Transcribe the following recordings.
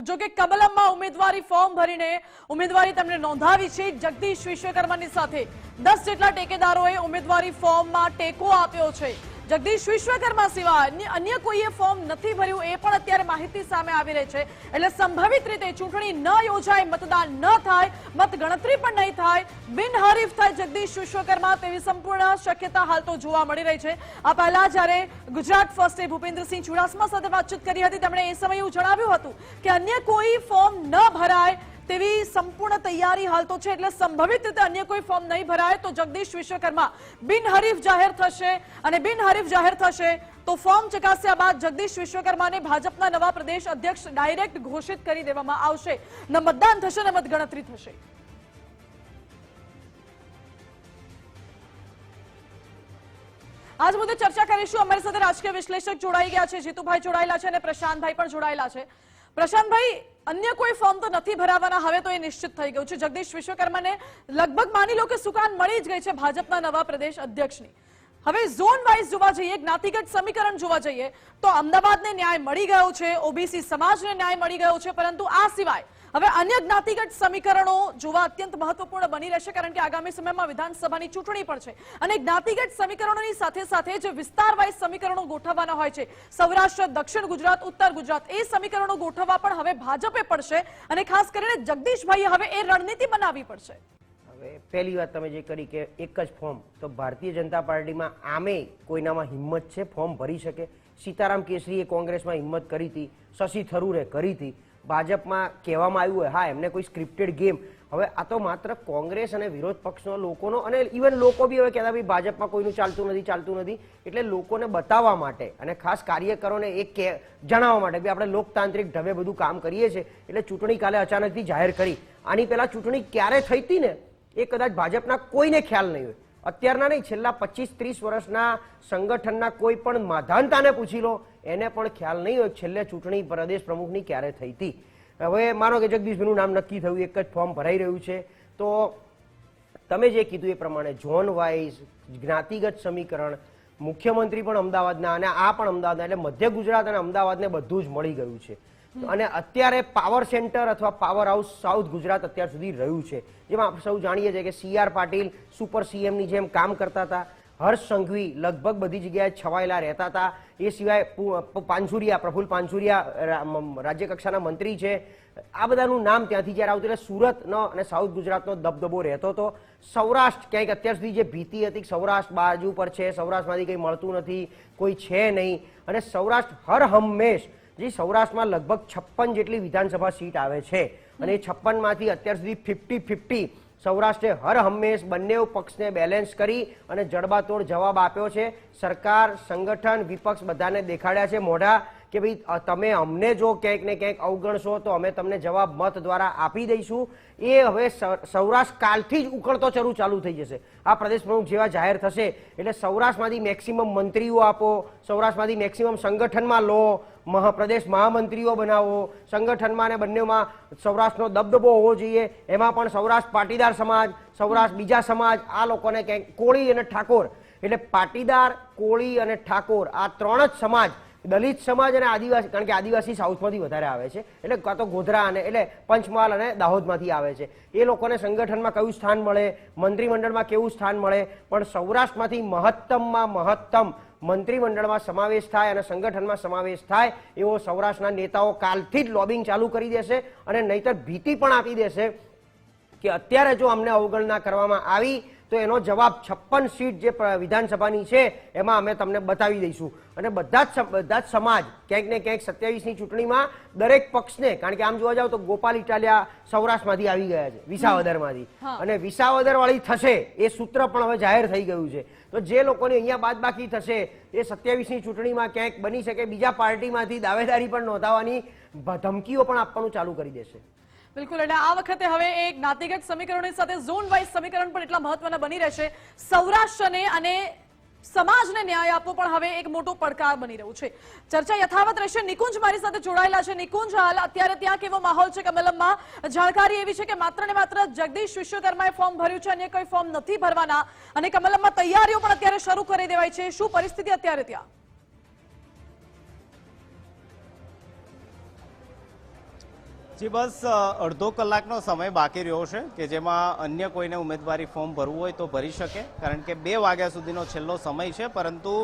જો કે કમલમમાં ઉમેદવારી ફોર્મ ભરીને ઉમેદવારી તેમણે નોંધાવી છે. જગદીશ વિશ્વકર્માની સાથે દસ જેટલા ટેકેદારોએ ઉમેદવારી ફોર્મમાં ટેકો આપ્યો છે. જગદીશ વિશ્વકર્મા સિવાય અન્ય- કોઈએ ફોર્મ નથી ભર્યું એ પણ અત્યારે માહિતી સામે આવી રહી છે. એટલે સંભવિત રીતે ચૂંટણી ન યોજાય, મતદાન ન થાય, મતગણતરી પણ નહીં થાય, બિનહરીફ થાય જગદીશ વિશ્વકર્મા તેવી સંપૂર્ણ શક્યતા હાલ તો જોવા મળી રહી છે. આ પહેલા જ્યારે ગુજરાત ફર્સ્ટે ભૂપેન્દ્રસિંહ ચુડાસમા સાથે વાતચીત કરી હતી, તેમણે એ સમયે એવું જણાવ્યું હતું કે અન્ય કોઈ ફોર્મ ન ભરાય તેવી સંપૂર્ણ તૈયારી હાલ તો છે, એટલે સંભવિત રીતે અન્ય કોઈ ફોર્મ નહીં ભરાય. તો જગદીશ વિશ્વકર્મા બિનહરીફ જાહેર થશે અને બિનહરીફ જાહેર થશે તો ફોર્મ ચકાસ્યા બાદ જગદીશ વિશ્વકર્માને ભાજપના નવા પ્રદેશ અધ્યક્ષ ડાયરેક્ટ ઘોષિત કરી દેવામાં આવશે. ન મતદાન થશે, ન મતગણતરી થશે. આજ મુદ્દે ચર્ચા કરીશું. અમારી સાથે રાજકીય વિશ્લેષક જોડાઈ ગયા છે, જીતુભાઈ જોડાયેલા છે અને પ્રશાંતભાઈ પણ જોડાયેલા છે. પ્રશાંતભાઈ, અન્ય કોઈ ફોર્મ તો નથી ભરાવાના? હવે તો એ નિશ્ચિત થઈ ગયું છે. જગદીશ વિશ્વકર્માને લગભગ માની લો કે સુકાન મળી જ ગઈ છે ભાજપના નવા પ્રદેશ અધ્યક્ષની. હવે ઝોન વાઇઝ જોવા જઈએ, જ્ઞાતિગત સમીકરણ જોવા જઈએ, તો અમદાવાદને ન્યાય મળી ગયો છે, ઓબીસી સમાજને ન્યાય મળી ગયો છે, પરંતુ આ સિવાય હવે અન્ય જ્ઞાતિગત સમીકરણો જોવા અત્યંત મહત્વપૂર્ણ બની રહેશે, કારણ કે આગામી સમયમાં વિધાનસભાની ચૂંટણી પણ છે. અને જ્ઞાતિગત સમીકરણોની સાથે સાથે જે વિસ્તાર વાઇઝ સમીકરણો ગોઠવવાના હોય છે, સૌરાષ્ટ્ર, દક્ષિણ ગુજરાત, ઉત્તર ગુજરાત, એ સમીકરણો ગોઠવવા પણ હવે ભાજપે પડશે અને ખાસ કરીને જગદીશભાઈએ હવે એ રણનીતિ બનાવવી પડશે. હવે પહેલી વાત તમે જે કરી કે એક જ ફોર્મ, તો ભારતીય જનતા પાર્ટીમાં આમે કોઈનામાં હિંમત છે? ફોર્મ ભરી શકે? સીતારામ કેસરીએ કોંગ્રેસમાં હિંમત કરી હતી, શશી થરૂરે કરી હતી ભાજપમાં કહેવામાં આવ્યું હોય, હા, એમને કોઈ સ્ક્રિપ્ટેડ ગેમ હવે આ તો માત્ર કોંગ્રેસ અને વિરોધ પક્ષનો લોકોનો અને ઇવન લોકો બી હવે કહેતા ભાઈ, ભાજપમાં કોઈનું ચાલતું નથી ચાલતું નથી. એટલે લોકોને બતાવવા માટે અને ખાસ કાર્યકરોને એ કે, જણાવવા માટે કે આપણે લોકતાંત્રિક ઢબે બધું કામ કરીએ છીએ. એટલે ચૂંટણી કાલે અચાનકથી જાહેર કરી. આની પહેલાં ચૂંટણી ક્યારે થઈ હતી ને, એ કદાચ ભાજપના કોઈને ખ્યાલ નહીં હોય. અત્યારના નહીં, છેલ્લા પચીસ ત્રીસ વર્ષના સંગઠનના કોઈ પણ માધાનતાને પૂછી લો એને પણ ખ્યાલ નહીં હોય છેલ્લે ચૂંટણી પ્રદેશ પ્રમુખની ક્યારે થઈ હતી. હવે માનો કે જગદીશભાઈનું નામ નક્કી થયું એક જ ફોર્મ ભરાઈ રહ્યું છે. તો તમે જે કીધું એ પ્રમાણે ઝોન વાઇઝ જ્ઞાતિગત સમીકરણ મુખ્યમંત્રી પણ અમદાવાદના અને આ પણ અમદાવાદના એટલે મધ્ય ગુજરાત અને અમદાવાદને બધું જ મળી ગયું છે. અને અત્યારે પાવર સેન્ટર અથવા પાવર હાઉસ સાઉથ ગુજરાત અત્યાર સુધી રહ્યું છે. જેમાં આપણે સૌ જાણીએ છીએ કે સી આર પાટીલ સુપર સીએમની જેમ કામ કરતા હતા. હર્ષ સંઘવી લગભગ બધી જગ્યાએ છવાયેલા રહેતા હતા. એ સિવાય પાનસુરિયા પ્રફુલ પાનસુરિયા રાજ્ય કક્ષાના મંત્રી છે. આ બધાનું નામ ત્યાંથી જ્યારે આવતું એટલે સુરતનો અને સાઉથ ગુજરાતનો દબદબો રહેતો હતો. સૌરાષ્ટ્ર ક્યાંક અત્યાર સુધી જે ભીતિ હતી સૌરાષ્ટ્ર બાજુ પર છે, સૌરાષ્ટ્રમાંથી કંઈ મળતું નથી, કોઈ છે નહીં. અને સૌરાષ્ટ્ર હર હંમેશ, જે સૌરાષ્ટ્રમાં લગભગ છપ્પન જેટલી વિધાનસભા સીટ આવે છે. અને એ છપ્પનમાંથી અત્યાર સુધી ફિફ્ટી ફિફ્ટી સૌરાષ્ટ્રે હર હંમેશ બંને પક્ષને બેલેન્સ કરી અને જડબાતોડ જવાબ આપ્યો છે. સરકાર, સંગઠન, વિપક્ષ બધાને દેખાડ્યા છે મોઢા કે ભાઈ તમે અમને જો ક્યાંક ને ક્યાંક અવગણશો તો અમે તમને જવાબ મત દ્વારા આપી દઈશું. એ હવે સૌરાષ્ટ્ર કાલથી જ ઉકળતો ચરું ચાલુ થઈ જશે. આ પ્રદેશ પ્રમુખ જેવા જાહેર થશે. એટલે સૌરાષ્ટ્રમાંથી મેક્સિમમ મંત્રીઓ આપો, સૌરાષ્ટ્રમાંથી મેક્સિમમ સંગઠનમાં લો મહા પ્રદેશ મહામંત્રીઓ બનાવો, સંગઠનમાં અને બંનેમાં સૌરાષ્ટ્રનો દબદબો હોવો જોઈએ. એમાં પણ સૌરાષ્ટ્ર પાટીદાર સમાજ, સૌરાષ્ટ્ર બીજા સમાજ, આ લોકોને ક્યાંક કોળી અને ઠાકોર. એટલે પાટીદાર, કોળી અને ઠાકોર, આ ત્રણ જ સમાજ, દલિત સમાજ અને આદિવાસી, કારણ કે આદિવાસી સાઉથમાંથી વધારે આવે છે. એટલે કાં તો ગોધરા અને, એટલે પંચમહાલ અને દાહોદમાંથી આવે છે. એ લોકોને સંગઠનમાં કયું સ્થાન મળે, મંત્રીમંડળમાં કેવું સ્થાન મળે? પણ સૌરાષ્ટ્રમાંથી મહત્તમમાં મહત્તમ મંત્રીમંડળમાં સમાવેશ થાય અને સંગઠનમાં સમાવેશ થાય એવો સૌરાષ્ટ્રના નેતાઓ કાલથી જ લોબિંગ ચાલુ કરી દેશે અને નહીતર ભીતિ પણ આપી દેશે કે અત્યારે જો અમને અવગણના કરવામાં આવી તો એનો જવાબ છપ્પન સીટ જે વિધાનસભાની છે એમાં અમે તમને બતાવી દઈશું. અને બધા જ બધા જ સમાજ ક્યાંક ને ક્યાંક સત્યાવીસની ચૂંટણીમાં દરેક પક્ષને કારણ કે આમ જોવા જાવ તો ગોપાલ ઇટાલિયા સૌરાષ્ટ્રમાંથી આવી ગયા છે વિસાવદરમાંથી. અને વિસાવદર વાળી થશે એ સૂત્ર પણ હવે જાહેર થઈ ગયું છે. તો જે લોકોની અહીંયા બાદબાકી થશે એ સત્યાવીસની ચૂંટણીમાં ક્યાંક બની શકે બીજા પાર્ટીમાંથી દાવેદારી પણ નોંધાવવાની ધમકીઓ પણ આપવાનું ચાલુ કરી દેશે. બિલકુલ એટલે આ વખતે હવે એક જ્ઞાતિગત સમીકરણની સાથે ઝોન વાઇઝ સમીકરણ પણ એટલા મહત્વના બની રહેશે. સૌરાષ્ટ્રને અને સમાજને ન્યાય આપવો પણ હવે એક મોટો પડકાર બની રહ્યું છે. ચર્ચા યથાવત રહેશે. નિકુંજ મારી સાથે જોડાયેલા છે. નિકુંજ, હાલ અત્યારે ત્યાં કેવો માહોલ છે કમલમમાં? જાણકારી એવી છે કે માત્ર ને માત્ર જગદીશ વિશ્વકર્માએ ફોર્મ ભર્યું છે, અન્ય કોઈ ફોર્મ નથી ભરવાના. અને કમલમમાં તૈયારીઓ પણ અત્યારે શરૂ કરી દેવાય છે. શું પરિસ્થિતિ અત્યારે ત્યાં? જી, બસ અડધો કલાકનો સમય બાકી રહ્યો છે કે જેમાં અન્ય કોઈને ઉમેદવારી ફોર્મ ભરવું હોય તો ભરી શકે. કારણ કે બે વાગ્યા સુધીનો છેલ્લો સમય છે, પરંતુ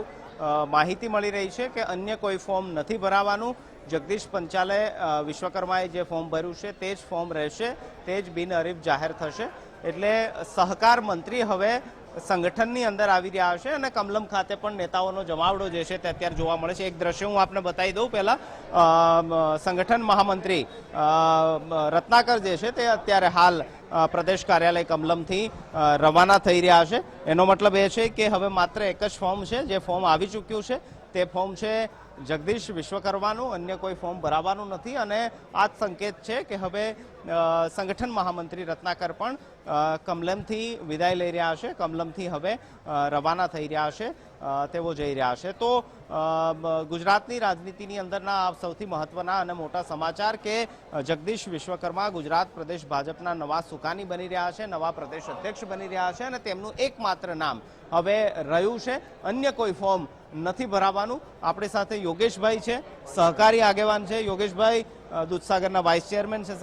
માહિતી મળી રહી છે કે અન્ય કોઈ ફોર્મ નથી ભરાવાનું. જગદીશ પંચાલે વિશ્વકર્માએ જે ફોર્મ ભર્યું છે તે જ ફોર્મ રહેશે, તે જ બિનહરીફ જાહેર થશે. એટલે સહકાર મંત્રી હવે સંગઠનની અંદર આવી રહ્યા છે અને કમલમ ખાતે પણ નેતાઓનો જમાવડો જે છે તે અત્યારે જોવા મળે છે. એક દ્રશ્ય હું આપને બતાવી દઉં. પહેલા સંગઠન મહામંત્રી રત્નાકર જે છે તે અત્યારે હાલ પ્રદેશ કાર્યાલય કમલમથી રવાના થઈ રહ્યા છે. એનો મતલબ એ છે કે હવે માત્ર એક જ ફોર્મ છે. જે ફોર્મ આવી ચૂક્યું છે તે ફોર્મ છે જગદીશ વિશ્વકર્માનું અન્ય કોઈ ફોર્મ ભરાવાનું નથી અને આ જ સંકેત છે કે હવે સંગઠન મહામંત્રી રત્નાકર પણ કમલમથી વિદાય લઈ રહ્યા છે કમલમથી હવે રવાના થઈ રહ્યા છે તેઓ જઈ રહ્યા છે તો ગુજરાતની રાજનીતિની અંદરના આ સૌથી મહત્વના અને મોટા સમાચાર કે જગદીશ વિશ્વકર્મા ગુજરાત પ્રદેશ ભાજપના નવા સુકાની બની રહ્યા છે, નવા પ્રદેશ અધ્યક્ષ બની રહ્યા છે અને તેમનું એકમાત્ર નામ હવે રહ્યું છે. અન્ય કોઈ ફોર્મ નથી ભરાવાનું. આપણી સાથે યોગેશભાઈ છે, સહકારી આગેવાન છે. યોગેશભાઈ દૂધસાગરના વાઇસ ચેરમેન છે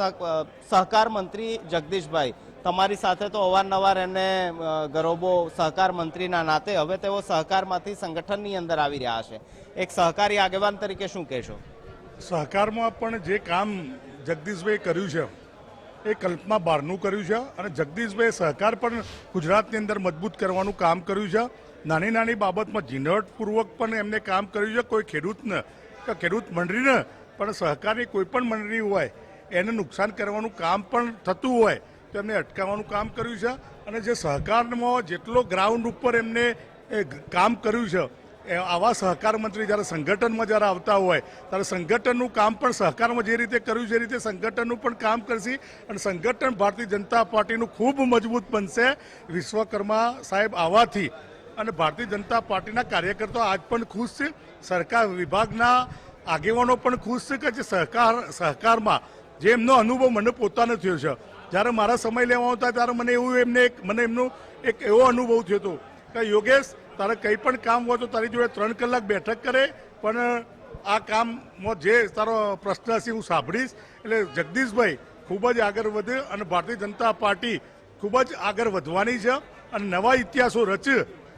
સહકાર મંત્રી જગદીશભાઈ. તમારી સાથે તો અવારનવાર એમને ગરોબો સહકાર મંત્રીના નાતે હવે તેઓ સહકારમાંથી સંગઠનની અંદર આવી રહ્યા છે. એક સહકારી આગેવાન તરીકે શું કહેશો? સહકારમાં પણ જે કામ જગદીશભાઈ કર્યું છે, એ કલ્પના બહારનું કર્યું છે અને જગદીશભાઈ સહકાર પણ ગુજરાતની અંદર મજબૂત કરવાનું કામ કર્યું છે. નાની નાની બાબતમાં ઝીણવટપૂર્વક પણ એમને કામ કર્યું છે. કોઈ ખેડૂતને કે ખેડૂત મંડળીને પણ સહકારની કોઈ પણ મંડળી હોય, એને નુકસાન કરવાનું કામ પણ થતું હોય, તો એમને અટકાવવાનું કામ કર્યું છે. અને જે સહકારમાં જેટલો ગ્રાઉન્ડ ઉપર એમને કામ કર્યું છે આવા સહકાર મંત્રી જ્યારે સંગઠનમાં જ્યારે આવતા હોય, ત્યારે સંગઠનનું કામ પણ સહકારમાં જે રીતે કર્યું છે એ રીતે સંગઠનનું પણ કામ કરશે. અને સંગઠન ભારતીય જનતા પાર્ટીનું ખૂબ મજબૂત બનશે. વિશ્વકર્મા સાહેબ આવવાથી અને ભારતીય જનતા પાર્ટીના કાર્યકર્તાઓ આજ પણ ખુશ છે. સરકાર વિભાગના આગેવાનો પણ ખુશ છે કે જે સહકાર, સહકારમાં જે એમનો અનુભવ મને પોતાનો થયો છે. જ્યારે મારા સમય લેવા આવતા ત્યારે મને એવું એમને એક, મને એમનો એક એવો અનુભવ થયો હતો કે યોગેશ, તારે કંઈ પણ કામ હોય તો તારી જોડે ત્રણ કલાક બેઠક કરે, પણ આ કામમાં જે તારો પ્રશ્ન હશે હું સાંભળીશ. એટલે જગદીશભાઈ ખૂબ જ આગળ વધે અને ભારતીય જનતા પાર્ટી ખૂબ જ આગળ વધવાની છે અને નવા ઇતિહાસો રચ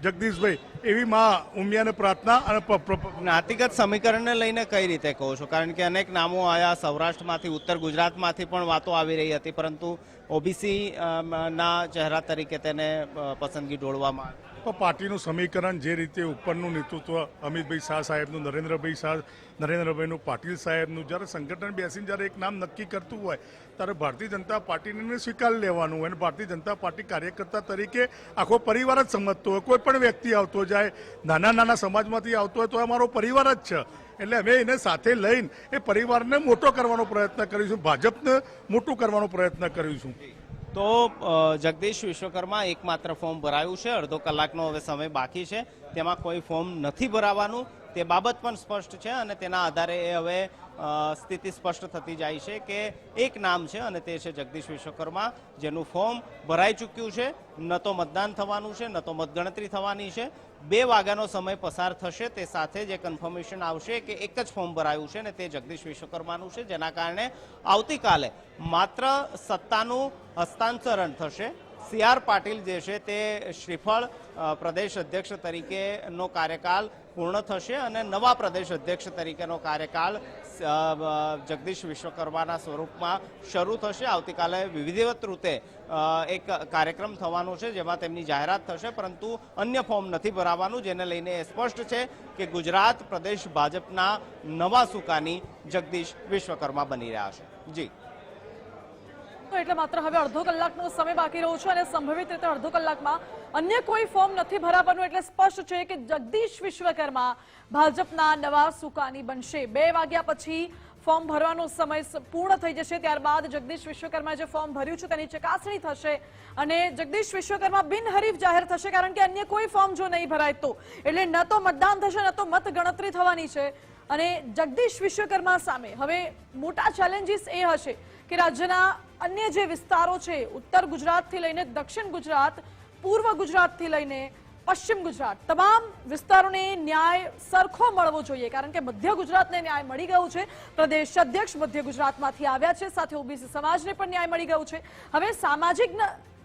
જગદીશભાઈ, એવી માં ઉમિયાને પ્રાર્થના અને જ્ઞાતિગત સમીકરણને લઈને કઈ રીતે કહો છો? કારણ કે અનેક નામો આયા, સૌરાષ્ટ્રમાંથી, ઉત્તર ગુજરાતમાંથી પણ વાતો આવી રહી હતી, પરંતુ ઓબીસી ના ચહેરા તરીકે તેને પસંદગી ઢોળવામાં આવી. તો પાર્ટીનું સમીકરણ જે રીતે ઉપરનું નેતૃત્વ અમિતભાઈ શાહ સાહેબનું, નરેન્દ્રભાઈ શાહ, નરેન્દ્રભાઈનું, પાટીલ સાહેબનું, જ્યારે સંગઠન બેસીને જ્યારે એક નામ નક્કી કરતું હોય, ત્યારે ભારતીય જનતા પાર્ટીને સ્વીકાર લેવાનું અને ભારતીય જનતા પાર્ટી કાર્યકર્તા તરીકે આખો પરિવાર જ સમજતો હોય. કોઈ પણ વ્યક્તિ આવતો જાય, નાના નાના સમાજમાંથી આવતો હોય તો અમારો પરિવાર જ છે. એટલે અમે એને સાથે લઈને એ પરિવારને મોટો કરવાનો પ્રયત્ન કરીશું, ભાજપને મોટું કરવાનો પ્રયત્ન કરીશું. તો જગદીશ વિશ્વકર્મા એકમાત્ર ફોર્મ ભરાયું છે. અડધો કલાકનો હવે સમય બાકી છે. તેમાં કોઈ ફોર્મ નથી ભરાવાનું. તે બાબત પણ સ્પષ્ટ છે અને તેના આધારે એ હવે સ્થિતિ સ્પષ્ટ થતી જાય છે કે એક નામ છે અને તે છે જગદીશ વિશ્વકર્મા, જેનું ફોર્મ ભરાઈ ચૂક્યું છે. ન તો મતદાન થવાનું છે, ન તો મતગણતરી થવાની છે. બે વાગ્યાનો સમય પસાર થશે. તે સાથે જે કન્ફર્મેશન આવશે કે એક જ ફોર્મ ભરાયું છે ને તે જગદીશ વિશ્વકર્માનું છે. જેના કારણે આવતીકાલે માત્ર સત્તાનું હસ્તાંતરણ થશે. સી આર પાટીલ જે છે તે શ્રીફળ પ્રદેશ અધ્યક્ષ તરીકેનો કાર્યકાલ પૂર્ણ થશે અને નવા પ્રદેશ અધ્યક્ષ તરીકેનો કાર્યકાલ જગદીશ વિશ્વકર્માના સ્વરૂપમાં શરૂ થશે. આવતીકાલે વિવિધવત રૂપે એક કાર્યક્રમ થવાનો છે જેમાં તેમની જાહેરાત થશે, પરંતુ અન્ય ફોર્મ નથી ભરાવાનું, જેને લઈને એ સ્પષ્ટ છે કે ગુજરાત પ્રદેશ ભાજપના નવા સુકાની જગદીશ વિશ્વકર્મા બની રહ્યા છે. જી. એટલે માત્ર હવે અડધો કલાકનો સમય બાકી રહ્યો છે અને સંભવિત રીતે અડધો કલાકમાં અન્ય કોઈ ફોર્મ નથી ભરાવાનું એટલે સ્પષ્ટ છે કે જગદીશ વિશ્વકર્મા ભાજપના નવા સુકાની બનશે. બે વાગ્યા પછી ફોર્મ ભરવાનો સમય પૂર્ણ થઈ જશે. ત્યારબાદ જગદીશ વિશ્વકર્મા જે ફોર્મ ભર્યું છે તેની ચકાસણી થશે અને જગદીશ વિશ્વકર્મા બિનહરીફ જાહેર થશે કારણ કે અન્ય કોઈ ફોર્મ જો નહીં ભરાય તો. એટલે ન તો મતદાન થશે, ન તો મત ગણતરી થવાની છે. અને જગદીશ વિશ્વકર્મા સામે હવે મોટા ચેલેન્જીસ એ હશે કે રાજ્યના અન્ય જે વિસ્તારો છે, ઉત્તર ગુજરાતથી લઈને દક્ષિણ ગુજરાત, પૂર્વ ગુજરાતથી લઈને પશ્ચિમ ગુજરાત, તમામ વિસ્તારોને ન્યાય સરખો મળવો જોઈએ. કારણ કે મધ્ય ગુજરાતને ન્યાય મળી ગયો છે. પ્રદેશ અધ્યક્ષ મધ્ય ગુજરાતમાંથી આવ્યા છે. સાથે ઓબીસી સમાજને પણ ન્યાય મળી ગયો છે. હવે સામાજિક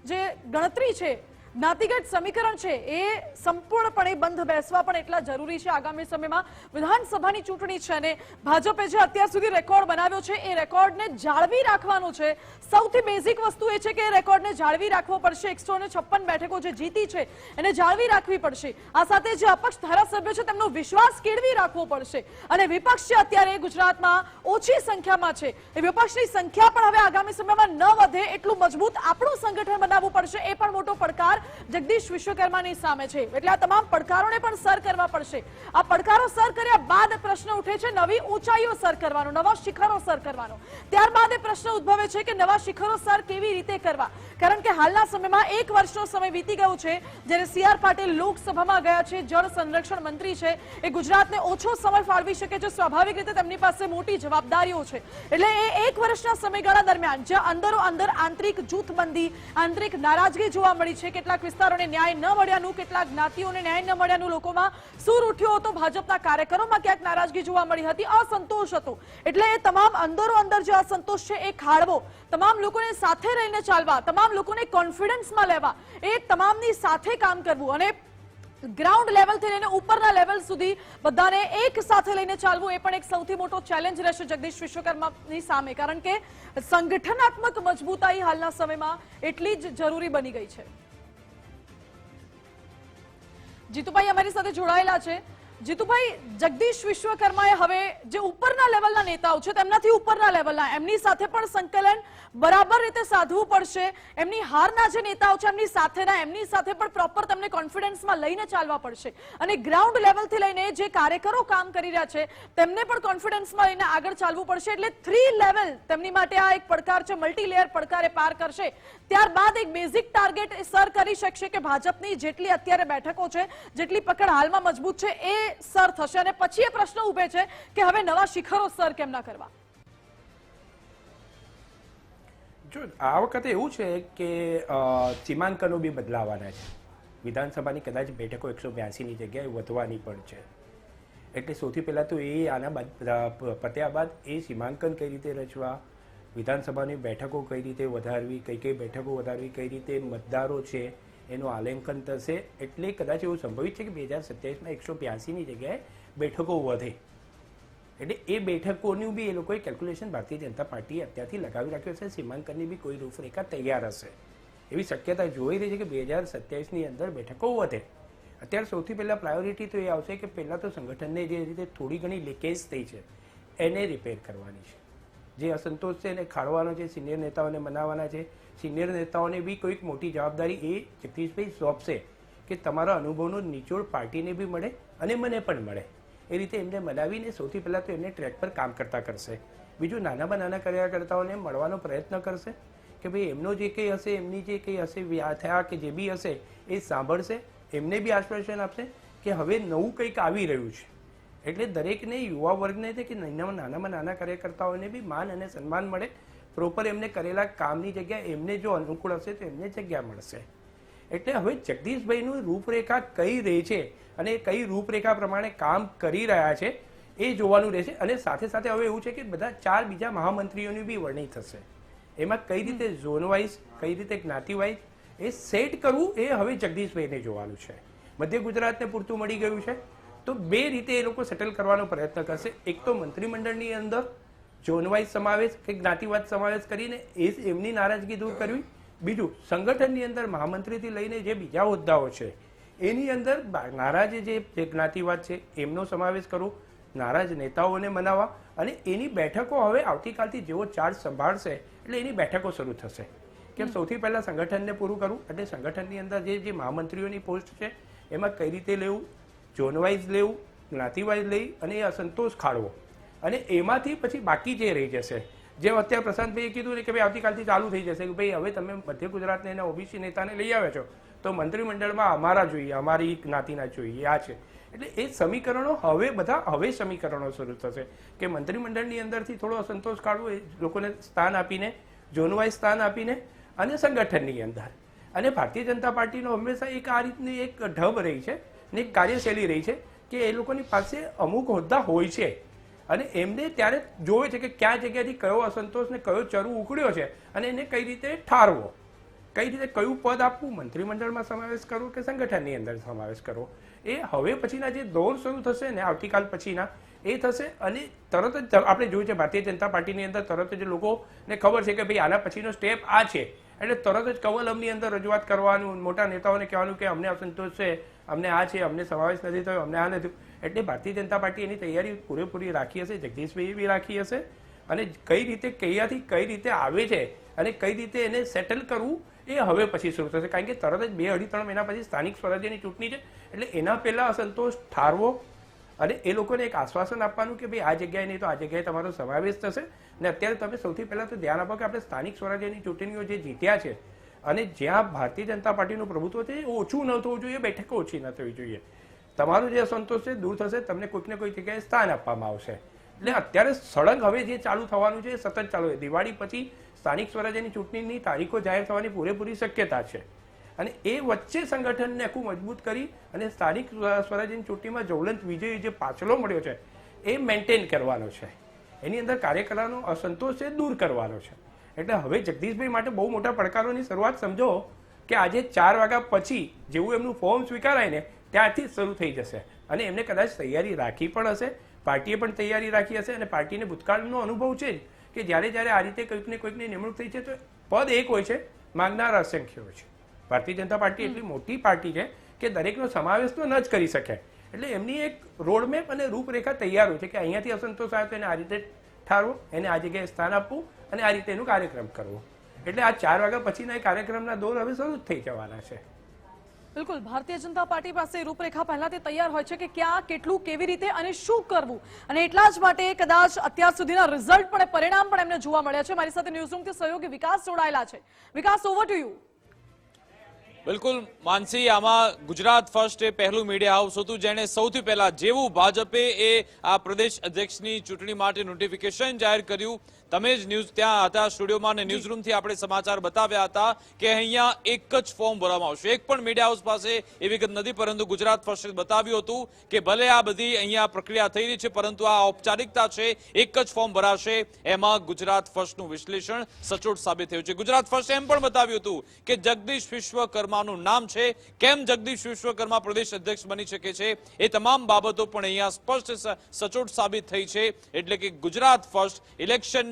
જે ગણતરી છે જ્ઞાતિગત સમીકરણ છે એ સંપૂર્ણપણે બંધ બેસવા પણ એટલા જરૂરી છે આગામી સમયમાં. વિધાનસભાની ચૂંટણી છે અને ભાજપે જે અત્યાર સુધી રેકોર્ડ બનાવ્યો છે, એ રેકોર્ડને જાળવી રાખવાનો છે. સૌથી બેઝિક વસ્તુ એ છે કે રેકોર્ડને જાળવી રાખવો પડશે. એકસો બેઠકો જે જીતી છે, એને જાળવી રાખવી પડશે. આ સાથે જે અપક્ષ ધારાસભ્યો છે, તેમનો વિશ્વાસ કેળવી રાખવો પડશે. અને વિપક્ષ છે અત્યારે ગુજરાતમાં ઓછી સંખ્યામાં છે, એ વિપક્ષની સંખ્યા પણ હવે આગામી સમયમાં ન વધે એટલું મજબૂત આપણું સંગઠન બનાવવું પડશે, એ પણ મોટો પડકાર જગદીશ વિશ્વકર્માની સામે છે. એટલે આ તમામ પડકારોને પણ સર કરવા પડશે. આ પડકારો સર કર્યા બાદ પ્રશ્ન ઉઠે છે, નવી ઊંચાઈઓ સર કરવાનો, નવા શિખરો સર કરવાનો. ત્યારબાદ એ પ્રશ્ન ઉદ્ભવે છે કે નવા શિખરો સર કેવી રીતે કરવા? કારણ કે હાલના સમયમાં એક વર્ષનો સમય વીતી ગયો છે, જ્યારે સી આર પાટીલ લોકસભામાં ગયા છે, જળ સંરક્ષણ મંત્રી છે. એ ગુજરાતને ઓછો સમય ફાળવી શકે છે, સ્વાભાવિક રીતે તેમની પાસે મોટી જવાબદારીઓ છે. એટલે એ એક વર્ષના સમયગાળા દરમિયાન, જ્યાં અંદરો અંદર આંતરિક જૂથબંધી, આંતરિક નારાજગી જોવા મળી છે, કેટલાક વિસ્તારોને ન્યાય ન મળ્યાનું, કેટલાક જ્ઞાતિઓને ન્યાય ન મળ્યાનું લોકોમાં સૂર ઉઠ્યો હતો. ભાજપના કાર્યકરોમાં ક્યાંક નારાજગી જોવા મળી હતી, અસંતોષ હતો. એટલે એ તમામ અંદરો અંદર જે અસંતોષ છે, એ ખાળવો. તમામ લોકોને સાથે રહીને ચાલવા, તમામ લોકોને કોન્ફિડન્સમાં લેવા. એ તમામની સાથે કામ કરવું. અને ગ્રાઉન્ડ લેવલથી લઈને ઉપરના લેવલ સુધી બધાને એક સાથે લઈને ચાલવું એ પણ એક સૌથી મોટો ચેલેન્જ રહેશે જગદીશ વિશ્વકર્માની સામે. કારણ કે સંગઠનાત્મક મજબૂતાઈ હાલના સમયમાં એટલી જ જરૂરી બની ગઈ છે. જીતુભાઈ અમારી સાથે જોડાયેલા છે. જીતુભાઈ, જગદીશ વિશ્વકર્માએ હવે જે ઉપરના લેવલના નેતાઓ છે, તેમનાથી ઉપરના લેવલના, એમની સાથે પણ સંકલન બરાબર રીતે સાધવું પડશે. એમની હારના જે નેતાઓ છે, એમની સાથેના, એમની સાથે પણ પ્રોપર તમને કોન્ફિડન્સમાં લઈને ચાલવા પડશે. અને ગ્રાઉન્ડ લેવલથી લઈને જે કાર્યકરો કામ કરી રહ્યા છે, તેમને પણ કોન્ફિડન્સમાં લઈને આગળ ચાલવું પડશે. એટલે થ્રી લેવલ તેમની માટે આ એક પડકાર છે મલ્ટી લેયર પડકારે પાર કરશે. ત્યારબાદ એક બેઝિક ટાર્ગેટ સર કરી શકશે કે ભાજપની જેટલી અત્યારે બેઠકો છે, જેટલી પકડ હાલમાં મજબૂત છે, એ સર થશે. અને પછી એ પ્રશ્ન ઉભે છે કે હવે નવા શિખરો સર કેમ ના કરવા? જો, આ વખતે એવું છે કે સીમાંકનો બી બદલાવાના છે. વિધાનસભાની કદાચ બેઠકો એકસો બ્યાસીની જગ્યાએ વધવાની પણ છે. એટલે સૌથી પહેલાં તો એ આના બાદ પત્યા બાદ એ સીમાંકન કઈ રીતે રચવા? વિધાનસભાની બેઠકો કઈ રીતે વધારવી, કઈ કઈ બેઠકો વધારવી, કઈ રીતે મતદારો છે, એનું આલેંકન થશે એટલે કદાચ એવું સંભવિત છે કે બે હજાર સત્યાવીસમાં એકસો બ્યાસીની જગ્યાએ બેઠકો વધે એટલે એ બેઠકોનું બી એ લોકોએ કેલ્ક્યુલેશન ભારતીય જનતા પાર્ટીએ અત્યારથી લગાવી રાખ્યો છે. સીમાંકનની બી કોઈ રૂપરેખા તૈયાર હશે. એવી શક્યતા જોઈ રહી છે કે બે હજાર સત્યાવીસની અંદર બેઠકો વધે અત્યારે સૌથી પહેલાં પ્રાયોરિટી તો એ આવશે કે પહેલાં તો સંગઠનને જે રીતે થોડી ઘણી લીકેજ થઈ છે, એને રિપેર કરવાની છે. જે અસંતોષ છે એને ખાળવાનો છે સિનિયર નેતાઓને મનાવવાના છે. સિનિયર નેતાઓને બી કોઈક મોટી જવાબદારી એ જગદીશભાઈ સોંપશે કે તમારા અનુભવનો નિચોડ પાર્ટીને બી મળે અને મને પણ મળે. એ રીતે એમને મનાવીને સૌથી પહેલાં તો એમને ટ્રેક પર કામ કરતા કરશે. બીજું નાનામાં નાના કાર્યકર્તાઓને મળવાનો પ્રયત્ન કરશે કે ભાઈ એમનો જે કંઈ હશે, એમની જે કંઈ હશે થયા કે જે બી હશે એ સાંભળશે, એમને બી આશ્વાસન આપશે કે હવે નવું કંઈક આવી રહ્યું છે. એટલે દરેકને યુવા વર્ગને છે કે નાનામાં નાના કાર્યકર્તાઓને બી માન અને સન્માન મળે. પ્રોપર એમને કરેલા કામની જગ્યા એમને જો અનુકૂળ હશે તો એમને જગ્યા મળશે. એટલે હવે જગદીશભાઈનું રૂપરેખા કઈ રહે છે અને કઈ રૂપરેખા પ્રમાણે કામ કરી રહ્યા છે એ જોવાનું રહેશે અને સાથે સાથે હવે એવું છે કે બધા ચાર બીજા મહામંત્રીઓની બી વરણી થશે. એમાં કઈ રીતે ઝોન વાઇઝ કઈ રીતે જ્ઞાતિ વાઇઝ એ સેટ કરવું એ હવે જગદીશભાઈને જોવાનું છે. મધ્ય ગુજરાતને પૂરતું મળી ગયું છે. તો બે રીતે એ લોકો સેટલ કરવાનો પ્રયત્ન કરશે. એક તો મંત્રીમંડળની અંદર ઝોન વાઇઝ સમાવેશ કે જ્ઞાતિવાદ સમાવેશ કરીને એ એમની નારાજગી દૂર કરવી. બીજું, સંગઠનની અંદર મહામંત્રીથી લઈને જે બીજા હોદ્દાઓ છે, એની અંદર નારાજ જે જ્ઞાતિવાદ છે, એમનો સમાવેશ કરવો. નારાજ નેતાઓને મનાવવા અને એની બેઠકો હવે આવતીકાલથી જેવો ચાર્જ સંભાળશે, એટલે એની બેઠકો શરૂ થશે. કેમ સૌથી પહેલાં સંગઠનને પૂરું કરવું, એટલે સંગઠનની અંદર જે જે મહામંત્રીઓની પોસ્ટ છે, એમાં કઈ રીતે લેવું ઝોન વાઇઝ લેવું, જ્ઞાતિ વાઇઝ લઈ અને એ અસંતોષ ખાળવો. અને એમાંથી પછી બાકી જે રહી જશે, જેમ અત્યારે પ્રશાંતભાઈએ કીધું કે ભાઈ આવતીકાલથી ચાલુ થઈ જશે કે ભાઈ હવે તમે મધ્ય ગુજરાતને એના ઓબીસી નેતાને લઈ આવ્યા છો, તો મંત્રીમંડળમાં અમારા જોઈએ, અમારી જ્ઞાતિના જોઈએ, આ છે. એટલે એ સમીકરણો હવે બધા હવે સમીકરણો શરૂ થશે કે મંત્રીમંડળની અંદરથી થોડો અસંતોષ કાઢવો, એ લોકોને સ્થાન આપીને ઝોનવાઇઝ સ્થાન આપીને અને સંગઠનની અંદર. અને ભારતીય જનતા પાર્ટીનો હંમેશા એક આ રીતની એક ઢબ રહી છે ને એક કાર્યશૈલી રહી છે કે એ લોકોની પાસે અમુક હોદ્દા હોય છે. અને એમને ત્યારે જોવે છે કે કયા જગ્યાથી કયો અસંતોષ ને કયો ચરુ ઉકળ્યો છે અને એને કઈ રીતે ઠારવો. કઈ રીતે કયું પદ આપવું? મંત્રીમંડળમાં સમાવેશ કરવો કે સંગઠનની અંદર સમાવેશ કરવો? એ હવે પછીના જે દોર શરૂ થશે ને આવતીકાલ પછીના, એ થશે અને તરત જ આપણે જોયું છે ભારતીય જનતા પાર્ટીની અંદર તરત જ લોકોને ખબર છે કે ભાઈ આના પછીનો સ્ટેપ આ છે. એટલે તરત જ કવલમની અંદર રજૂઆત કરવાનું, મોટા નેતાઓને કહેવાનું કે અમને અસંતોષ છે. અમને આ છે, અમને સમાવેશ નથી થયો, અમને આ નથી. એટલે ભારતીય જનતા પાર્ટી એની તૈયારી પૂરેપૂરી રાખી હશે જગદીશભાઈએ બી રાખી હશે. અને કઈ રીતે કયાથી કઈ રીતે આવે છે અને કઈ રીતે એને સેટલ કરવું એ હવે પછી શરૂ થશે. કારણ કે તરત જ બે અઢી ત્રણ મહિના પછી સ્થાનિક સ્વરાજ્યની ચૂંટણી છે, એટલે એના પહેલાં અસંતોષ ઠારવો અને એ લોકોને એક આશ્વાસન આપવાનું કે ભાઈ આ જગ્યાએ નહીં તો આ જગ્યાએ તમારો સમાવેશ થશે. અને અત્યારે તમે સૌથી પહેલાં તો ધ્યાન આપો કે આપણે સ્થાનિક સ્વરાજ્યની ચૂંટણીઓ જે જીત્યા છે અને જ્યાં ભારતીય જનતા પાર્ટીનું પ્રભુત્વ છે, એ ઓછું ન થવું જોઈએ, બેઠકો ઓછી ન થવી જોઈએ. તમારો જે અસંતોષ છે, દૂર થશે, તમને કોઈક ને કોઈક જગ્યાએ સ્થાન આપવામાં આવશે. એટલે અત્યારે સળંગ હવે જે ચાલુ થવાનું છે, એ સતત ચાલુ છે. દિવાળી પછી સ્થાનિક સ્વરાજ્યની ચૂંટણીની તારીખો જાહેર થવાની પૂરેપૂરી શક્યતા છે. અને એ વચ્ચે સંગઠનને આખું મજબૂત કરી અને સ્થાનિક સ્વરાજ્યની ચૂંટણીમાં જવલંત વિજય જે પાછલો મળ્યો છે, એ મેન્ટેન કરવાનો છે. એની અંદર કાર્યકર્તાનો અસંતોષ છે, દૂર કરવાનો છે. એટલે હવે જગદીશભાઈ માટે બહુ મોટા પડકારોની શરૂઆત સમજો કે આજે ચાર વાગ્યા પછી જેવું એમનું ફોર્મ સ્વીકારાય ને, ત્યારથી શરૂ થઈ જશે. અને એમને કદાચ તૈયારી રાખી પણ હશે, પાર્ટીએ પણ તૈયારી રાખી હશે અને પાર્ટીને ભૂતકાળનો અનુભવ છે જ કે જ્યારે જ્યારે આ રીતે કંઈકને કોઈકની નિમણૂક થઈ છે તો પદ એક હોય છે, માંગનાર અસંખ્ય હોય છે. ભારતીય જનતા પાર્ટી એટલી મોટી પાર્ટી છે કે દરેકનો સમાવેશ તો ન જ કરી શકે. એટલે એમની એક રોડમેપ અને રૂપરેખા તૈયાર હોય છે કે અહીંયાથી અસંતોષ આવે તો એને આ રીતે ઠારવો એને આ જગ્યાએ સ્થાન આપવું અને આ રીતે એનું કાર્યક્રમ કરવો. એટલે આ ચાર વાગ્યા પછીના કાર્યક્રમના દોર હવે શરૂ થઈ જવાના છે. બિલકુલ, ભારતીય જનતા પાર્ટી પાસે રૂપરેખા પહેલાથી તૈયાર હોય છે કે ક્યાં, કેટલું, કેવી રીતે અને શું કરવું. અને એટલા જ માટે કદાચ અત્યાર સુધીના રિઝલ્ટ પણ પરિણામ પણ એમને જોવા મળ્યા છે. મારી સાથે ન્યૂઝરૂમથી સહયોગી વિકાસ જોડાયેલા છે. વિકાસ ઓવર ટુ યુ બિલકુલ, માનસી, આમાં ગુજરાત ફર્સ્ટ એ પહેલું મીડિયા હાઉસ હતું, જેણે સૌથી પહેલા જેવું ભાજપે એ આ પ્રદેશ અધ્યક્ષની ચૂંટણી માટે નોટિફિકેશન જાહેર કર્યું. તમે જ ન્યૂઝ ત્યાં હતા, સ્ટુડિયોમાં અને ન્યૂઝ રૂમથી આપણે સમાચાર બતાવ્યા હતા કે અહીંયા એક જ ફોર્મ ભરવામાં આવશે. એક પણ મીડિયા હાઉસ પાસે એ વિગત નથી, પરંતુ ગુજરાત ફર્સ્ટે બતાવ્યું હતું કે ભલે આ બધી અહીંયા પ્રક્રિયા થઈ રહી છે, પરંતુ આ ઔપચારિકતા છે, એક જ ફોર્મ ભરાશે. એમાં ગુજરાત ફર્સ્ટનું વિશ્લેષણ સચોટ સાબિત થયું છે. ગુજરાત ફર્સ્ટે એમ પણ બતાવ્યું હતું કે જગદીશ વિશ્વકર્માનું નામ છે. કેમ જગદીશ વિશ્વકર્મા પ્રદેશ અધ્યક્ષ બની શકે છે? એ તમામ બાબતો પણ અહીંયા સ્પષ્ટ સચોટ સાબિત થઈ છે. એટલે કે ગુજરાત ફર્સ્ટ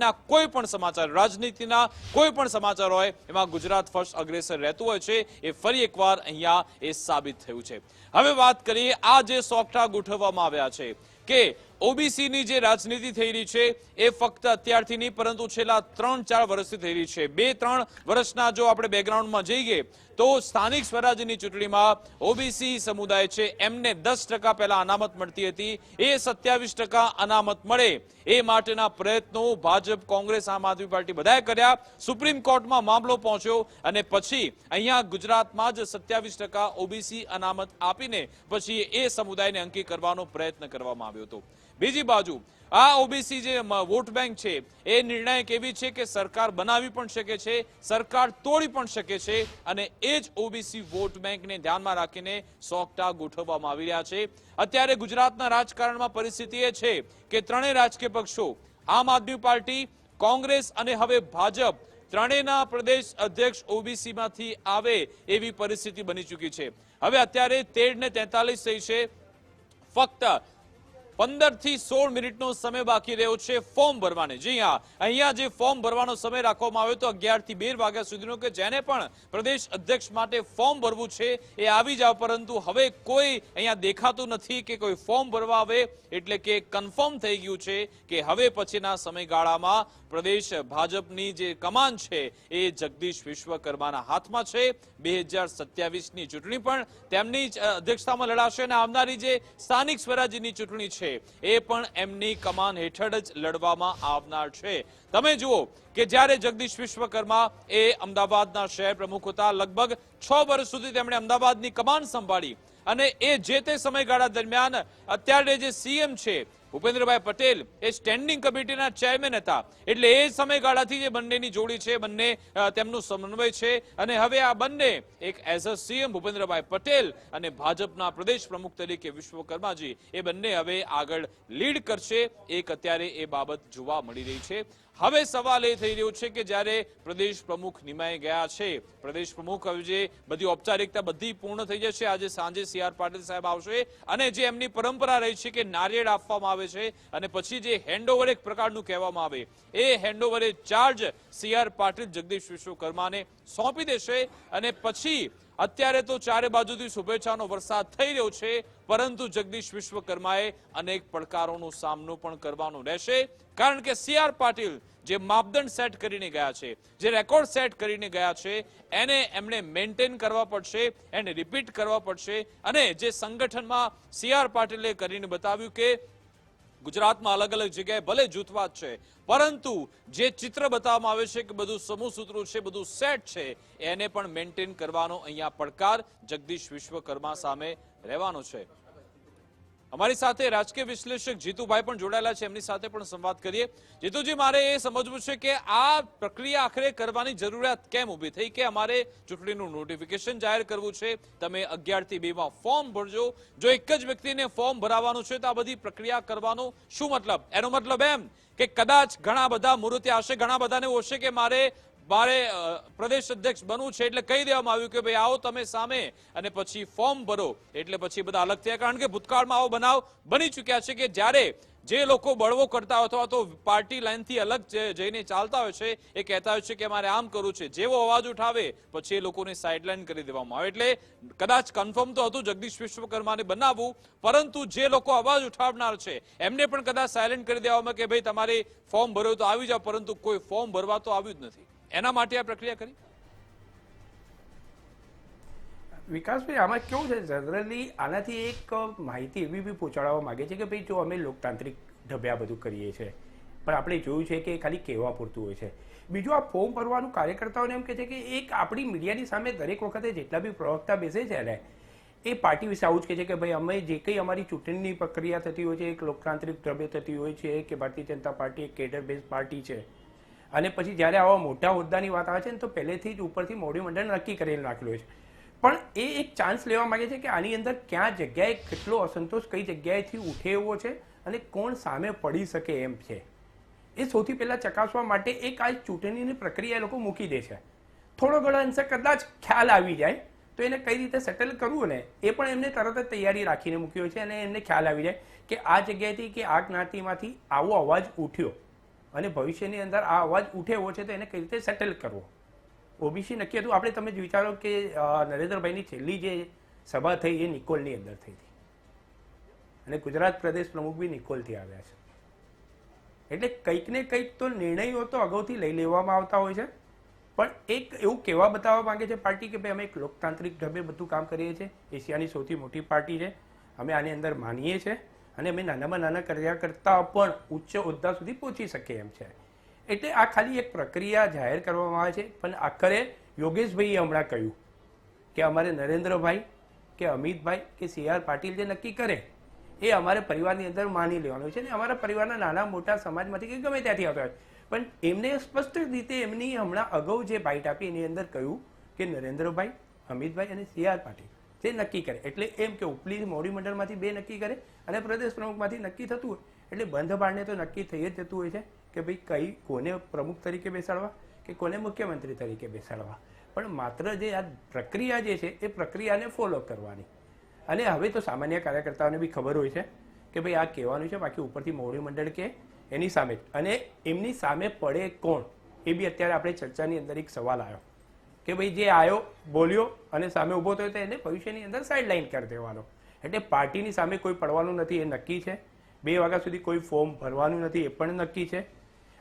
ઇલેક્શનના કોઈ પણ સમાચાર, રાજનીતિના કોઈ પણ સમાચાર હોય, એમાં ગુજરાત ફર્સ્ટ અગ્રેસર રહેતું હોય છે, એ ફરી એકવાર અહીંયા એ સાબિત થયું છે. હવે વાત કરીએ આ જે સોગઠા ગોઠવવામાં આવ્યા છે, કે ઓબીસીની જે રાજનીતિ થઈ રહી છે, એ ફક્ત અત્યારથી નહીં, પરંતુ છેલ્લા ત્રણ ચાર વર્ષથી થઈ રહી છે. બે ત્રણ વર્ષના જો આપણે બેકગ્રાઉન્ડમાં જઈએ તો સ્થાનિક સ્વરાજ્યની ચૂંટણીમાં ઓબીસી સમુદાય છે, એમને દસ ટકા પહેલા અનામત મળતી હતી. એ સત્યાવીસ ટકા અનામત મળે એ માટેના પ્રયત્નો ભાજપ, કોંગ્રેસ, આમ આદમી પાર્ટી બધાએ કર્યા. સુપ્રીમ કોર્ટમાં મામલો પહોંચ્યો અને પછી અહીંયા ગુજરાતમાં જ સત્યાવીસ ટકા ઓબીસી અનામત આપીને પછી એ સમુદાયને અંકી કરવાનો પ્રયત્ન કરવામાં આવ્યો હતો. બીજી બાજુ આ ઓબીસી જે વોટ બેંક છે, એ નિર્ણાયક એવી છે કે સરકાર બનાવી પણ શકે છે, સરકાર તોડી પણ શકે છે અને એ જ ઓબીસી વોટ બેંકને ધ્યાનમાં રાખીને સોગટા ગોઠવવામાં આવી રહ્યા છે. અત્યારે ગુજરાતના રાજકારણમાં પરિસ્થિતિ એ છે કે ત્રણેય રાજકીય પક્ષો, આમ આદમી પાર્ટી, કોંગ્રેસ અને હવે ભાજપ, ત્રણેયના પ્રદેશ અધ્યક્ષ ઓબીસી માંથી આવે એવી પરિસ્થિતિ બની ચૂકી છે. હવે અત્યારે તેર ને તેતાલીસ થઈ છે. ફક્ત પંદરથી સોળ મિનિટનો સમય બાકી રહ્યો છે ફોર્મ ભરવાને. જી હા, અહીંયા જે ફોર્મ ભરવાનો સમય રાખવામાં આવ્યો તો અગિયારથી બેર વાગ્યા સુધીનો, કે જેને પણ પ્રદેશ અધ્યક્ષ માટે ફોર્મ ભરવું છે એ આવી જાવ, પરંતુ હવે કોઈ અહીંયા દેખાતું નથી કે કોઈ ફોર્મ ભરવા આવે, એટલે કે કન્ફર્મ થઈ ગયું છે કે હવે પછીના સમયગાળામાં પ્રદેશ ભાજપની જે કમાન છે એ જગદીશ વિશ્વકર્માના હાથમાં છે. બે હજાર સત્યાવીસની ચૂંટણી પણ તેમની અધ્યક્ષતામાં લડાશે અને આવનારી જે સ્થાનિક સ્વરાજ્યની ચૂંટણી છે એ પણ એમની કમાન હેઠળ જ લડવામાં આવનાર છે. તમે જુઓ કે જ્યારે જગદીશ વિશ્વકર્મા એ અમદાવાદના શહેર પ્રમુખ હતા, લગભગ છ વર્ષ સુધી તેમણે અમદાવાદની કમાન સંભાળી અને એ જે તે સમયગાળા દરમિયાન અત્યારે જે સીએમ છે ભૂપેન્દ્રભાઈ પટેલ એ સ્ટેન્ડિંગ કમિટીના ચેરમેન હતા. એટલે એ સમયગાળાથી જે બંનેની જોડી છે, બંને તેમનું સમન્વય છે. અને હવે આ બંને, એક as a CM Bhupendrabhai Patel અને ભાજપના પ્રદેશ પ્રમુખ તરીકે વિશ્વકર્માજી, એ બંને હવે આગળ લીડ કરશે. એક અત્યારે એ બાબત જોવા મળી રહી છે. હવે સવાલ એ થઈ રહ્યો છે કે જ્યારે પ્રદેશ પ્રમુખ નિમાઈ ગયા છે, પ્રદેશ પ્રમુખ હવે જે બધી ઔપચારિકતા બધી પૂર્ણ થઈ જશે, આજે સાંજે સી આર પાટીલ સાહેબ આવશે અને જે એમની પરંપરા રહી છે કે નારિયેળ આપવામાં આવે છે અને પછી જે હેન્ડઓવર એક પ્રકારનું કહેવામાં આવે, એ handover charge C R Patil Jagdish વિશ્વકર્માને સોંપી દેશે અને પછી અત્યારે તો ચારે બાજુથી શુભેચ્છાનો વરસાદ થઈ રહ્યો છે, પરંતુ જગદીશ વિશ્વકર્માએ અનેક પડકારોનો સામનો પણ કરવાનો રહેશે. કારણ કે સી આર પાટીલ જે માપદંડ સેટ કરીને ગયા છે, જે રેકોર્ડ સેટ કરીને ગયા છે, એને એમણે મેન્ટેન કરવા પડશે, એને રિપીટ કરવા પડશે. અને જે સંગઠનમાં સી આર પાટીલે કરીને બતાવ્યું કે ગુજરાતમાં અલગ અલગ જગ્યાએ ભલે જૂથવાદ છે, પરંતુ જે ચિત્ર બતાવવામાં આવે છે કે બધું સમૂહ સૂત્રો છે, બધું સેટ છે, એને પણ મેન્ટેન કરવાનો અહીંયા પડકાર જગદીશ વિશ્વકર્મા સામે રહેવાનો છે. અમારી સાથે રાજકીય વિશ્લેષક જીતુભાઈ પણ જોડાયેલા છે. એમની સાથે પણ સંવાદ કરીએ. જીતુજી, મારે એ સમજવું છે કે આ પ્રક્રિયા આખરે કરવાની જરૂરિયાત કેમ ઊભી થઈ કે અમારે ચૂંટણીનું નોટિફિકેશન જાહેર કરવું છે? તમે અગિયારથી બે માં ફોર્મ ભરજો. જો એક જ વ્યક્તિને ફોર્મ ભરાવાનું છે તો આ બધી પ્રક્રિયા કરવાનો શું મતલબ? એનો મતલબ એમ કે કદાચ ઘણા બધા મુહૂર્તે હશે, ઘણા બધાને હશે કે મારે મારે પ્રદેશ અધ્યક્ષ બનવું છે એટલે કહી દેવામાં આવ્યું કે ભાઈ આવો તમે સામે અને પછી ફોર્મ ભરો. એટલે પછી બધા અલગ થયા. કારણ કે ભૂતકાળમાં આવો બનાવ બની ચૂક્યા છે કે જ્યારે જે લોકો બળવો કરતા અથવા તો પાર્ટી લાઈનથી અલગ જઈને ચાલતા હોય છે, એ કહેતા હોય છે કે મારે આમ કરવું છે. જેવો અવાજ ઉઠાવે પછી એ લોકોને સાઇડલાઈન કરી દેવામાં આવે. એટલે કદાચ કન્ફર્મ તો હતું જગદીશ વિશ્વકર્માને બનાવવું, પરંતુ જે લોકો અવાજ ઉઠાવનાર છે, એમને પણ કદાચ સાયલેન્ટ કરી દેવામાં કે ભાઈ તમારે ફોર્મ ભર્યું તો આવી જાવ પરંતુ કોઈ ફોર્મ ભરવા તો આવ્યું જ નથી. એના માટે આ પ્રક્રિયા કરી? વિકાસભાઈ, આમાં કેવું છે? જનરલી આનાથી એક માહિતી એવી બી પહોંચાડવા માંગે છે કે ભાઈ જો અમે લોકતાંત્રિક ઢબે આ બધું કરીએ છીએ પણ આપણે જોયું છે કે ખાલી કહેવા પૂરતું હોય છે. બીજું, આ ફોર્મ ભરવાનું કાર્યકર્તાઓને એમ કહે છે કે એક આપણી મીડિયાની સામે દરેક વખતે જેટલા બી પ્રવક્તા બેસે છે ને, એ પાર્ટી વિશે આવું જ કહે છે કે ભાઈ અમે જે કંઈ અમારી ચૂંટણીની પ્રક્રિયા થતી હોય છે, એક લોકતાંત્રિક ઢબે થતી હોય છે, કે ભારતીય જનતા પાર્ટી, એક કેડર બેઝ પાર્ટી છે અને પછી જ્યારે આવા મોટા હોદ્દાની વાત આવે છે ને, તો પહેલેથી જ ઉપરથી મંડળ નક્કી કરીને રાખેલું છે. પણ એ એક ચાન્સ લેવા માંગે છે કે આની અંદર ક્યાં જગ્યાએ કેટલો અસંતોષ, કઈ જગ્યાએથી ઉઠે એવો છે અને કોણ સામે પડી શકે એમ છે. એ સૌથી પહેલાં ચકાસવા માટે એક આ ચૂંટણીની પ્રક્રિયા એ લોકો મૂકી દે છે. થોડો ઘણો અંશે કદાચ ખ્યાલ આવી જાય, તો એને કઈ રીતે સેટલ કરવું ને, એ પણ એમને તરત જ તૈયારી રાખીને મૂક્યો છે અને એમને ખ્યાલ આવી જાય કે આ જગ્યાએથી કે આ જ્ઞાતિમાંથી આવો અવાજ ઉઠ્યો. અને ભવિષ્યની અંદર આ અવાજ ઉઠે એવો છે તો એને કઈ રીતે સેટલ કરવો? ઓબીસી નક્કી હતું. આપણે તમે જ વિચારો કે નરેન્દ્રભાઈની છેલ્લી જે સભા થઈ એ નિકોલની અંદર થઈ હતી. અને ગુજરાત પ્રદેશ પ્રમુખ બી નિકોલથી આવ્યા છે. એટલે કંઈક ને કંઈક તો નિર્ણયો તો અગાઉથી લઈ લેવામાં આવતા હોય છે. પણ એક એવું કહેવા બતાવવા માંગે છે પાર્ટી કે ભાઈ અમે એક લોકતાંત્રિક ઢબે બધું કામ કરીએ છીએ. એશિયાની સૌથી મોટી પાર્ટી છે. અમે આની અંદર માનીએ છીએ. અને અમે નાનામાં નાના કર્યા કરતાં પણ ઉચ્ચ હોદ્દા સુધી પહોંચી શકીએ એમ છે. એટલે આ ખાલી એક પ્રક્રિયા જાહેર કરવામાં આવે છે, પણ આખરે યોગેશભાઈએ હમણાં કહ્યું કે અમારે નરેન્દ્રભાઈ કે અમિતભાઈ કે સી આર પાટીલ જે નક્કી કરે એ અમારે પરિવારની અંદર માની લેવાનું છે ને અમારા પરિવારના નાના મોટા સમાજમાંથી કે ગમે ત્યાંથી આવતા હોય. પણ એમને સ્પષ્ટ રીતે એમની હમણાં અગાઉ જે બાઇટ આપી એની અંદર કહ્યું કે નરેન્દ્રભાઈ, અમિતભાઈ અને સી આર પાટીલ જે નક્કી કરે. એટલે એમ કે ઉપલી મોડી મંડળમાંથી બે નક્કી કરે અને પ્રદેશ પ્રમુખમાંથી નક્કી થતું હોય. એટલે બંધ બારણે તો નક્કી થઈ જ જતું હોય છે કે ભાઈ કઈ કોને પ્રમુખ તરીકે બેસાડવા કે કોને મુખ્યમંત્રી તરીકે બેસાડવા. પણ માત્ર જે આ પ્રક્રિયા જે છે એ પ્રક્રિયાને ફોલો કરવાની. અને હવે તો સામાન્ય કાર્યકર્તાઓને બી ખબર હોય છે કે ભાઈ આ કહેવાનું છે, બાકી ઉપરથી મોવડી મંડળ કે એની સામે. અને એમની સામે પડે કોણ એ બી અત્યારે આપણે ચર્ચાની અંદર એક સવાલ આવ્યો. કે ભાઈ જે આવ્યો બોલ્યો અને સામે ઊભો થયો તો એને ભવિષ્યની અંદર સાઇડલાઇન કરી દેવાનો. એટલે પાર્ટીની સામે કોઈ પડવાનું નથી, એ નક્કી છે. બે વાગ્યા સુધી કોઈ ફોર્મ ભરવાનું નથી, એ પણ નક્કી છે.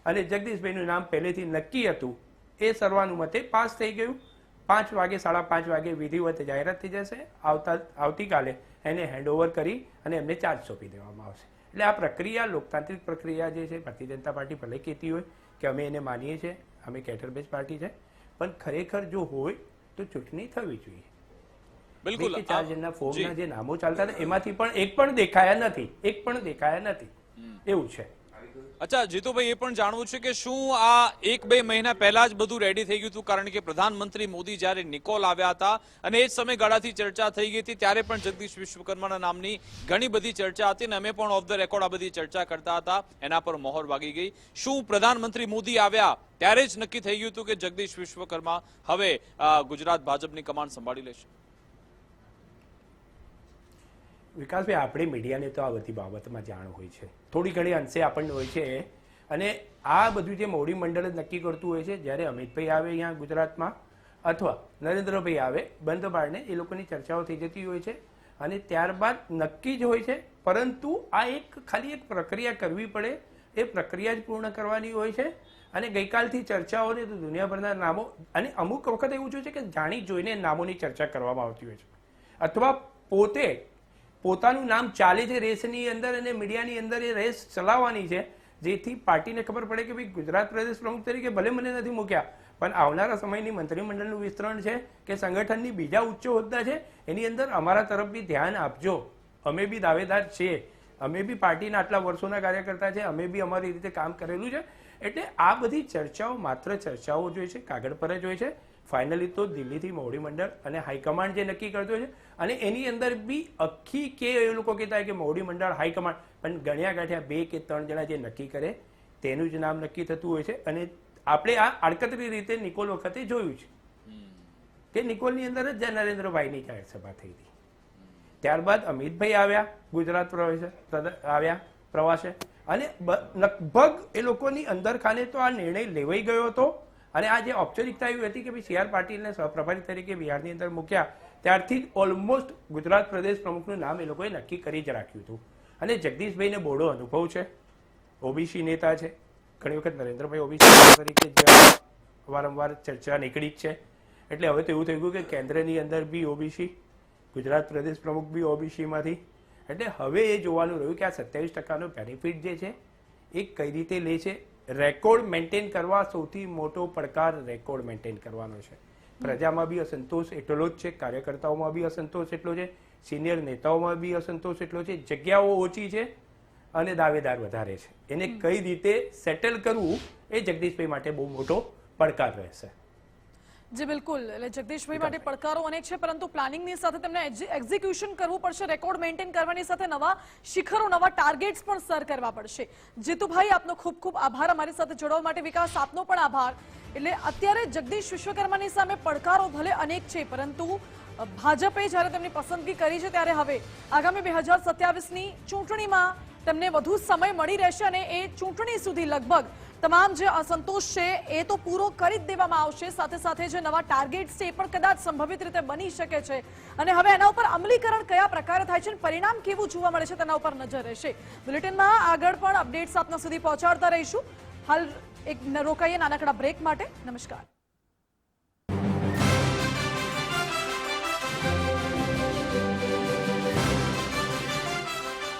અને જગદીશભાઈનું નામ પહેલેથી નક્કી હતું. એ સર્વાનુમતે પાસ થઈ ગયું. પાંચ વાગે, સાડા પાંચ વાગે વિધિવત જાહેરાત થઈ જશે. આવતા, આવતીકાલે એને હેન્ડઓવર કરી અને એમને ચાર્જ સોંપી દેવામાં આવશે. એટલે આ પ્રક્રિયા, લોકતાંત્રિક પ્રક્રિયા જે છે, ભારતીય જનતા પાર્ટી ભલે કહેતી હોય કે અમે એને માનીએ છીએ, અમે કેટર બેઝ પાર્ટી છે પણ ખરેખર જો હોય તો ચૂંટણી થવી જોઈએ. બિલકુલ ચાર્જના. ફોર્મના જે. નામો ચાલતા હતા એમાંથી પણ એક પણ દેખાયા નથી એક પણ દેખાયા નથી. એવું છે. અચ્છા, જીતુભાઈ, એ પણ જાણવું છે કે શું આ એક બે મહિના પહેલા જ બધું રેડી થઈ ગયું હતું? કારણ કે પ્રધાનમંત્રી મોદી જ્યારે નિકોલ આવ્યા હતા અને એ જ સમયગાળાથી ચર્ચા થઈ ગઈ હતી, ત્યારે પણ જગદીશ વિશ્વકર્માના નામની ઘણી બધી ચર્ચા હતી અને અમે પણ ઓફ ધ રેકોર્ડ આ બધી ચર્ચા કરતા હતા. એના પર મોહર વાગી ગઈ. શું પ્રધાનમંત્રી મોદી આવ્યા ત્યારે જ નક્કી થઈ ગયું હતું કે જગદીશ વિશ્વકર્મા હવે ગુજરાત ભાજપની કમાન સંભાળી લેશે? વિકાસભાઈ, આપણે મીડિયાને તો આ બધી બાબતમાં જાણ હોય છે. થોડી ઘણી અંશે આપણને હોય છે. અને આ બધું જે મોવડી મંડળ જ નક્કી કરતું હોય છે, જ્યારે અમિતભાઈ આવે અહીંયા ગુજરાતમાં અથવા નરેન્દ્રભાઈ આવે, બંધ બાળને એ લોકોની ચર્ચાઓ થઈ જતી હોય છે. અને ત્યારબાદ નક્કી જ હોય છે, પરંતુ આ એક ખાલી એક પ્રક્રિયા કરવી પડે. એ પ્રક્રિયા જ પૂર્ણ કરવાની હોય છે. અને ગઈકાલથી ચર્ચાઓને તો દુનિયાભરના નામો, અને અમુક વખત એવું જોયું છે કે જાણી જોઈને નામોની ચર્ચા કરવામાં આવતી હોય છે. અથવા પોતે પોતાનું નામ ચાલે છે રેસની અંદર અને મીડિયાની અંદર એ રેસ ચલાવવાની છે, જેથી પાર્ટીને ખબર પડે કે ભાઈ ગુજરાત પ્રદેશ પ્રમુખ તરીકે ભલે મને નથી મૂક્યા, પણ આવનારા સમયની મંત્રીમંડળનું વિસ્તરણ છે કે સંગઠનની બીજા ઉચ્ચ હોદ્દા છે, એની અંદર અમારા તરફથી ધ્યાન આપજો. અમે બી દાવેદાર છીએ અમે બી પાર્ટીના આટલા વર્ષોના કાર્યકર્તા છે. અમે બી અમારી રીતે કામ કરેલું છે. એટલે આ બધી ચર્ચાઓ માત્ર ચર્ચાઓ જોઈએ છે, કાગળ પર જ હોય છે. ફાઇનલી તો દિલ્હીથી મોવડી મંડળ અને હાઈકમાન્ડ જે નક્કી કરતો છે અને એની અંદર બી આખી કે એ લોકો કહેતા કે મોવડી મંડળ હાઈકમાન્ડ પણ ગણ્યા ગાંઠ્યા બે કે ત્રણ જણા જે નક્કી કરે તેનું જ નામ નક્કી થતું હોય છે. અને આપણે આ આડકતરી રીતે નિકોલ વખતે જોયું છે. કે નિકોલની અંદર જ નરેન્દ્રભાઈની જાહેર સભા થઈ હતી. ત્યારબાદ અમિતભાઈ આવ્યા ગુજરાત પ્રવેશ આવ્યા પ્રવાસે. અને લગભગ એ લોકોની અંદર ખાને તો આ નિર્ણય લેવાઈ ગયો હતો. અને આ જે ઔપચારિકતા એવી હતી કે ભાઈ સી આર પાટીલને સહપ્રભારી તરીકે બિહારની અંદર મૂક્યા ત્યારથી જ ઓલમોસ્ટ ગુજરાત પ્રદેશ પ્રમુખનું નામ એ લોકોએ નક્કી કરી જ રાખ્યું હતું. અને જગદીશભાઈને બોડો અનુભવ છે. ઓબીસી નેતા છે. ઘણી વખત નરેન્દ્રભાઈ ઓબીસી તરીકે વારંવાર ચર્ચા નીકળી જ છે. એટલે હવે તો એવું થઈ ગયું કે કેન્દ્રની અંદર બી ઓબીસી, ગુજરાત પ્રદેશ પ્રમુખ બી ઓબીસીમાંથી. એટલે હવે એ જોવાનું રહ્યું કે આ સત્યાવીસ ટકાનો બેનિફિટ જે છે, એ કઈ રીતે લે છે? રેકોર્ડ મેન્ટેન કરવા સૌથી મોટો પડકાર રેકોર્ડ મેન્ટેન કરવાનો છે. પ્રજામાં બી અસંતોષ એટલો જ છે કાર્યકર્તાઓમાં બી અસંતોષ એટલો છે સિનિયર નેતાઓમાં બી અસંતોષ એટલો છે જગ્યાઓ ઓછી છે અને દાવેદાર વધારે છે. એને કઈ રીતે સેટલ કરવું એ જગદીશભાઈ માટે બહુ મોટો પડકાર રહેશે. જી બિલકુલ. એટલે જગદીશભાઈ માટે પડકારો અનેક છે પરંતુ પ્લાનિંગની સાથે તેમને એક્ઝિક્યુશન કરવું પડશે રેકોર્ડ મેન્ટેન કરવાની સાથે નવા શિખરો નવા ટાર્ગેટ્સ પણ સર કરવા પડશે. જીતુભાઈ આપનો ખૂબ ખૂબ આભાર. અમારી સાથે જોડવા માટે વિકાસ આપનો પણ આભાર. એટલે અત્યારે જગદીશ વિશ્વકર્માની સામે પડકારો ભલે અનેક છે પરંતુ ભાજપે જ્યારે તેમની પસંદગી કરી છે ત્યારે હવે આગામી બે હજાર સત્યાવીસની ચૂંટણીમાં તેમને વધુ સમય મળી રહેશે અને એ ચૂંટણી સુધી લગભગ તમામ જે અસંતોષ છે એ તો પૂરો કરી જ દેવામાં આવશે. સાથે સાથે જે નવા ટાર્ગેટ્સ છે એ પણ કદાચ સંભવિત રીતે બની શકે છે. અને હવે એના ઉપર અમલીકરણ કયા પ્રકારે થાય છે અને પરિણામ કેવું જોવા મળે છે તેના ઉપર નજર રહેશે. બુલેટિનમાં આગળ પણ અપડેટ્સ આપના સુધી પહોંચાડતા રહીશું. હાલ એક રોકાઈએ નાનકડા બ્રેક માટે. નમસ્કાર.